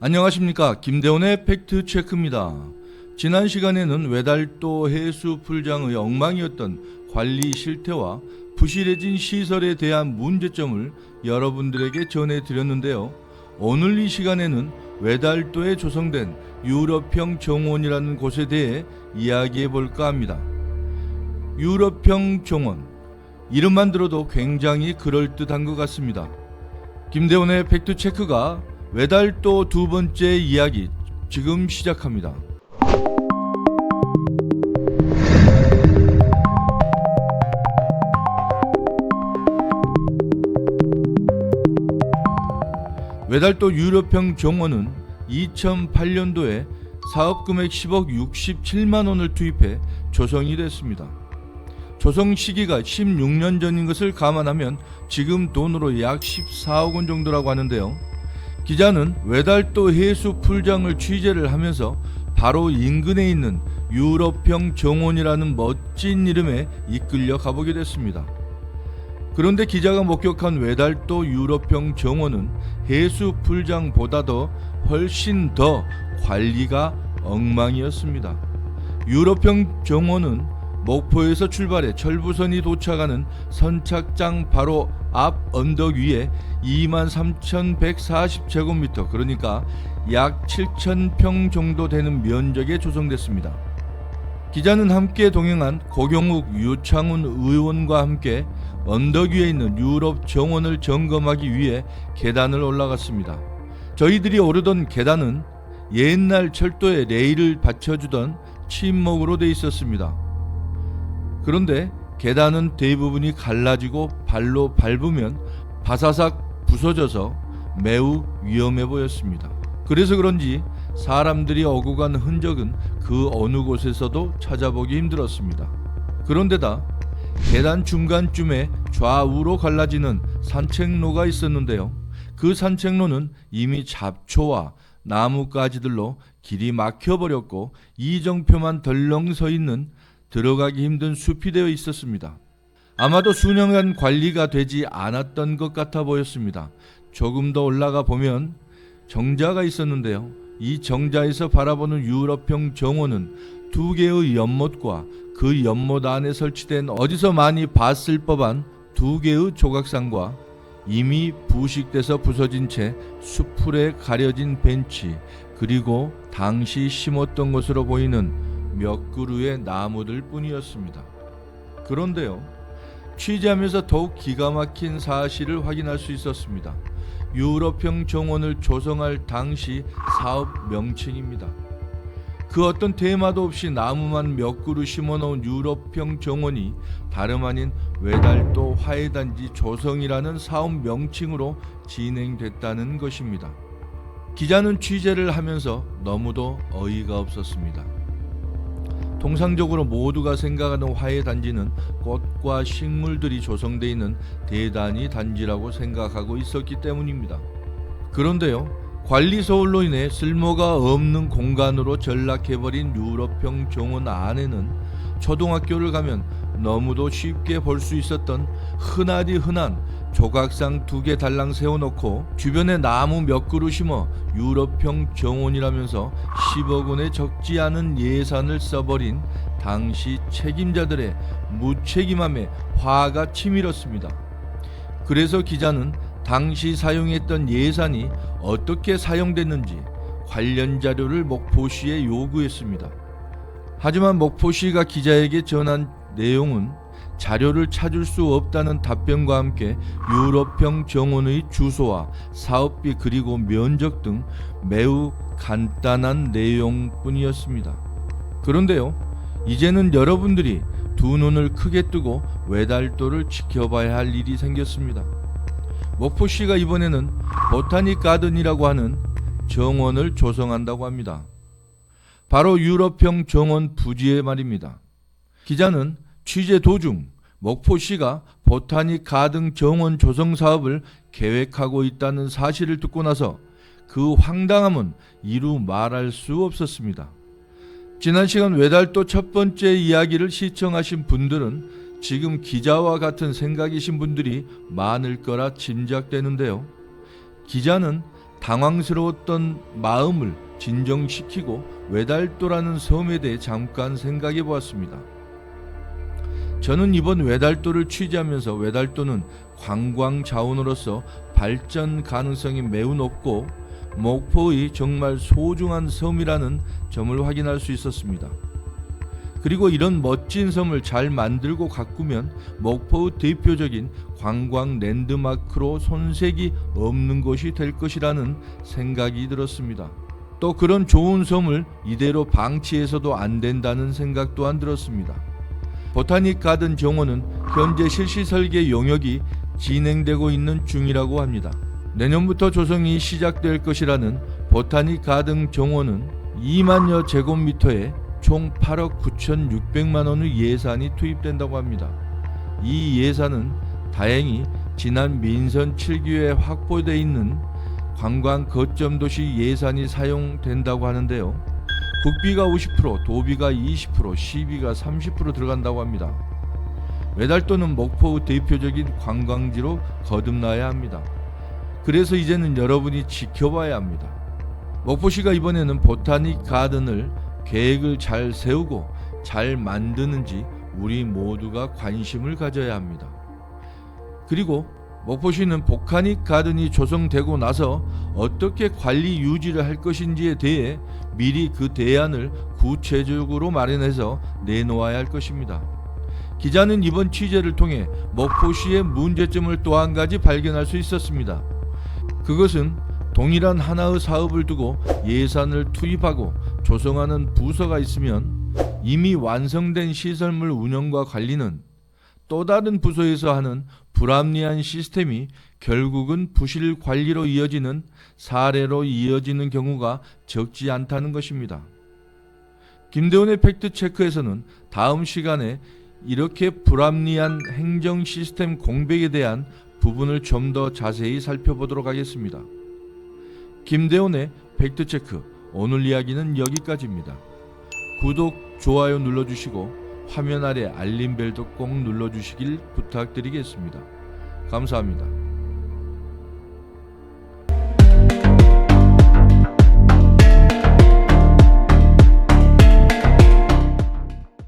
안녕하십니까 김대원의 팩트 체크입니다. 지난 시간에는 외달도 해수 풀장의 엉망이었던 관리 실태와 부실해진 시설에 대한 문제점을 여러분들에게 전해드렸는데요. 오늘 이 시간에는 외달도에 조성된 유럽형 정원이라는 곳에 대해 이야기해 볼까 합니다. 유럽형 정원 이름만 들어도 굉장히 그럴듯한 것 같습니다. 김대원의 팩트 체크가 외달도 두 번째 이야기 지금 시작합니다. 외달도 유럽형 정원은 2008년도에 사업 금액 10억 67만 원을 투입해 조성이 됐습니다. 조성 시기가 16년 전인 것을 감안하면 지금 돈으로 약 14억 원 정도라고 하는데요. 기자는 외달도 해수 풀장을 취재를 하면서 바로 인근에 있는 유럽형 정원이라는 멋진 이름에 이끌려 가보게 됐습니다. 그런데 기자가 목격한 외달도 유럽형 정원은 해수 풀장보다도 훨씬 더 관리가 엉망이었습니다. 유럽형 정원은 목포에서 출발해 철부선이 도착하는 선착장 바로 앞 언덕 위에 23,140제곱미터 그러니까 약 7,000평 정도 되는 면적에 조성됐습니다. 기자는 함께 동행한 고경욱 유창훈 의원과 함께 언덕 위에 있는 유럽 정원을 점검하기 위해 계단을 올라갔습니다. 저희들이 오르던 계단은 옛날 철도에 레일을 받쳐주던 침목으로 돼 있었습니다. 그런데 계단은 대부분이 갈라지고 발로 밟으면 바사삭 부서져서 매우 위험해 보였습니다. 그래서 그런지 사람들이 오고 간 흔적은 그 어느 곳에서도 찾아보기 힘들었습니다. 그런데다 계단 중간쯤에 좌우로 갈라지는 산책로가 있었는데요. 그 산책로는 이미 잡초와 나뭇가지들로 길이 막혀버렸고 이정표만 덜렁 서 있는 들어가기 힘든 숲이 되어 있었습니다. 아마도 수년간 관리가 되지 않았던 것 같아 보였습니다. 조금 더 올라가 보면 정자가 있었는데요. 이 정자에서 바라보는 유럽형 정원은 두 개의 연못과 그 연못 안에 설치된 어디서 많이 봤을 법한 두 개의 조각상과 이미 부식돼서 부서진 채 수풀에 가려진 벤치 그리고 당시 심었던 것으로 보이는 몇 그루의 나무들 뿐이었습니다. 그런데요. 취재하면서 더욱 기가 막힌 사실을 확인할 수 있었습니다. 유럽형 정원을 조성할 당시 사업 명칭입니다. 그 어떤 테마도 없이 나무만 몇 그루 심어 놓은 유럽형 정원이 다름 아닌 외달도 화해단지 조성이라는 사업 명칭으로 진행됐다는 것입니다. 기자는 취재를 하면서 너무도 어이가 없었습니다. 통상적으로 모두가 생각하는 화해 단지는 꽃과 식물들이 조성되어 있는 대단히 단지라고 생각하고 있었기 때문입니다. 그런데요, 관리 소홀로 인해 쓸모가 없는 공간으로 전락해버린 유럽형 정원 안에는 초등학교를 가면 너무도 쉽게 볼 수 있었던 흔하디 흔한 조각상 두 개 달랑 세워놓고 주변에 나무 몇 그루 심어 유럽형 정원이라면서 10억 원에 적지 않은 예산을 써버린 당시 책임자들의 무책임함에 화가 치밀었습니다. 그래서 기자는 당시 사용했던 예산이 어떻게 사용됐는지 관련 자료를 목포시에 요구했습니다. 하지만 목포시가 기자에게 전한 내용은 자료를 찾을 수 없다는 답변과 함께 유럽형 정원의 주소와 사업비 그리고 면적 등 매우 간단한 내용뿐이었습니다. 그런데요, 이제는 여러분들이 두 눈을 크게 뜨고 외달도를 지켜봐야 할 일이 생겼습니다. 목포시가 이번에는 보타닉 가든이라고 하는 정원을 조성한다고 합니다. 바로 유럽형 정원 부지에 말입니다. 기자는 취재 도중 목포시가 보타닉 가든 정원 조성 사업을 계획하고 있다는 사실을 듣고 나서 그 황당함은 이루 말할 수 없었습니다. 지난 시간 외달도 첫 번째 이야기를 시청하신 분들은 지금 기자와 같은 생각이신 분들이 많을 거라 짐작되는데요. 기자는 당황스러웠던 마음을 진정시키고 외달도라는 섬에 대해 잠깐 생각해 보았습니다. 저는 이번 외달도를 취재하면서 외달도는 관광 자원으로서 발전 가능성이 매우 높고 목포의 정말 소중한 섬이라는 점을 확인할 수 있었습니다. 그리고 이런 멋진 섬을 잘 만들고 가꾸면 목포의 대표적인 관광 랜드마크로 손색이 없는 곳이 될 것이라는 생각이 들었습니다. 또 그런 좋은 섬을 이대로 방치해서도 안 된다는 생각 또한 들었습니다. 보타닉 가든 정원은 현재 실시 설계 용역이 진행되고 있는 중이라고 합니다. 내년부터 조성이 시작될 것이라는 보타닉 가든 정원은 2만여 제곱미터에 총 8억 9,600만 원의 예산이 투입된다고 합니다. 이 예산은 다행히 지난 민선 7기에 확보되어 있는 관광 거점 도시 예산이 사용된다고 하는데요. 국비가 50%, 도비가 20%, 시비가 30% 들어간다고 합니다. 외달도는 목포의 대표적인 관광지로 거듭나야 합니다. 그래서 이제는 여러분이 지켜봐야 합니다. 목포시가 이번에는 보타닉 가든을 계획을 잘 세우고 잘 만드는지 우리 모두가 관심을 가져야 합니다. 그리고 목포시는 보타닉 가든이 조성되고 나서 어떻게 관리 유지를 할 것인지에 대해 미리 그 대안을 구체적으로 마련해서 내놓아야 할 것입니다. 기자는 이번 취재를 통해 목포시의 문제점을 또 한 가지 발견할 수 있었습니다. 그것은 동일한 하나의 사업을 두고 예산을 투입하고 조성하는 부서가 있으면 이미 완성된 시설물 운영과 관리는 또 다른 부서에서 하는 불합리한 시스템이 결국은 부실 관리로 이어지는 사례로 이어지는 경우가 적지 않다는 것입니다. 김대원의 팩트 체크에서는 다음 시간에 이렇게 불합리한 행정 시스템 공백에 대한 부분을 좀 더 자세히 살펴보도록 하겠습니다. 김대원의 팩트 체크 오늘 이야기는 여기까지입니다. 구독, 좋아요 눌러주시고 화면 아래 알림벨도 꼭 눌러주시길 부탁드리겠습니다. 감사합니다.